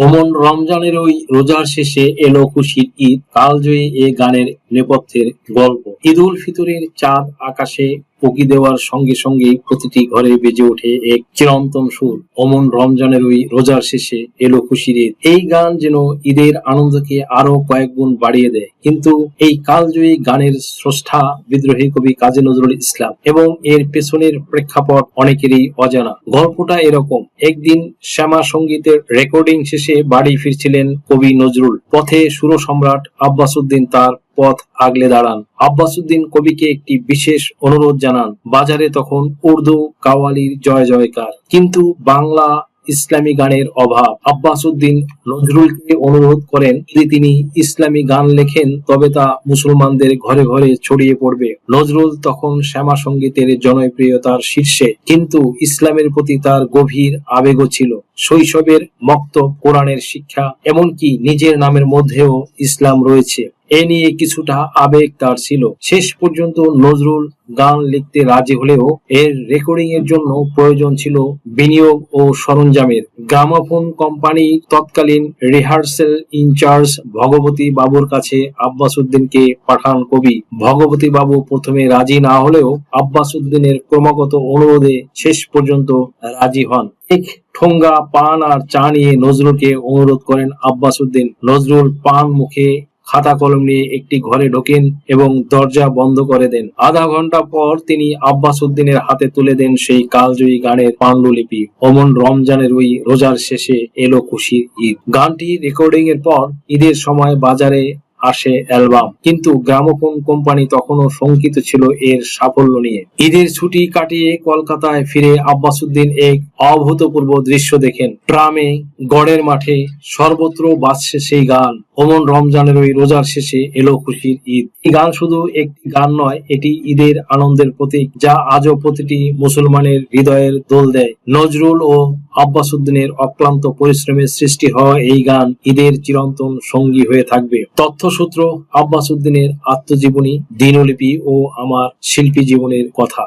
ওমন রমজানের ওই রোজার শেষে এলো খুশির ঈদ। কালজয়ী এ গানের নেপথ্যের গল্প। ঈদ উল ফিতরের চাঁদ আকাশে উকি দেওয়ার সঙ্গে সঙ্গেই প্রতিটি ঘরে বেজে ওঠে এক চিরন্তন সুর। অমন রমজানের ওই রোজার শেষে এলো খুশির ঈদ। এই গান যেন ঈদের আনন্দকে আরও কয়েক গুণ বাড়িয়ে দেয়। কিন্তু এই কালজয়ী গানের স্রষ্টা বিদ্রোহী কবি কাজী নজরুল ইসলাম এবং এর পেছনের প্রেক্ষাপট অনেকেরই অজানা। গল্পটা এরকম। একদিন শ্যামা সঙ্গীতের রেকর্ডিং শেষে বাড়ি ফিরছিলেন কবি নজরুল। পথে সুর সম্রাট আব্বাস উদ্দিন তার পথ আগলে দাঁড়ান। আব্বাস উদ্দিন কবিকে একটি বিশেষ অনুরোধ জানান, বাজারে তখন উর্দু, কাওয়ালির জয় জয়কার। কিন্তু বাংলা ইসলামী গানের অভাব। আব্বাস উদ্দিন নজরুলকে অনুরোধ করেন, যদি তিনি ইসলামী গান লেখেন, তবে তা মুসলমানদের ঘরে ঘরে ছড়িয়ে পড়বে। নজরুল তখন শ্যামা সঙ্গীতের জনপ্রিয়তার শীর্ষে। কিন্তু ইসলামের প্রতি তার গভীর আবেগও ছিল। শৈশবের মক্ত কোরআনের শিক্ষা, এমনকি নিজের নামের মধ্যেও ইসলাম রয়েছে। এ নিয়ে কিছুটা আবেগ তার ছিল। শেষ পর্যন্ত নজরুল গান লিখতে রাজি হলেও এর রেকর্ডিং এর জন্য প্রয়োজন ছিল বিনিয়োগ ও সরঞ্জামের। গ্রামোফোন কোম্পানি তৎকালীন রিহার্সেল ইনচার্জ ভগবতী বাবুর কাছে আব্বাস উদ্দিনকে পাঠান কবি। ভগবতী বাবু প্রথমে রাজি না হলেও আব্বাস উদ্দিনের ক্রমাগত অনুরোধে শেষ পর্যন্ত রাজি হন। এক ঠোঙ্গা পান আর চা নিয়ে নজরুলকে অনুরোধ করেন আব্বাস উদ্দিন নজরুল পান মুখে খাতা কলম নিয়ে একটি ঘরে ঢোকেন এবং দরজা বন্ধ করে দেন। আধা ঘণ্টা পর তিনি আব্বাস উদ্দিনের হাতে তুলে দেন সেই কালজয়ী গানের পাণ্ডুলিপি। অমন রমজানের ওই রোজার শেষে এলো খুশির ঈদ। গানটি রেকর্ডিং এর পর ঈদের সময় বাজারে আসে অ্যালবাম। কিন্তু গ্রামোফোন কোম্পানি তখনও শঙ্কিত ছিল এর সাফল্য নিয়ে। ঈদের ছুটি কাটিয়ে কলকাতায় ফিরে আব্বাস উদ্দিন এক অভূতপূর্ব দৃশ্য দেখেন। ট্রামে, গড়ের মাঠে, সর্বত্র বাজছে সেই গান। অমন রমজানের ওই রোজার শেষে এলো খুশির ঈদ। এই গান শুধু একটি গান নয়, এটি ঈদের আনন্দের প্রতীক যা আজও প্রতিটি মুসলমানের হৃদয়ের দোল দেয়। নজরুল ও আব্বাস উদ্দিনের অক্লান্ত পরিশ্রমের সৃষ্টি হওয়া এই গান ঈদের চিরন্তন সঙ্গী হয়ে থাকবে। তথ্যসূত্র আব্বাস উদ্দিনের আত্মজীবনী, দিনলিপি ও আমার শিল্পী জীবনের কথা।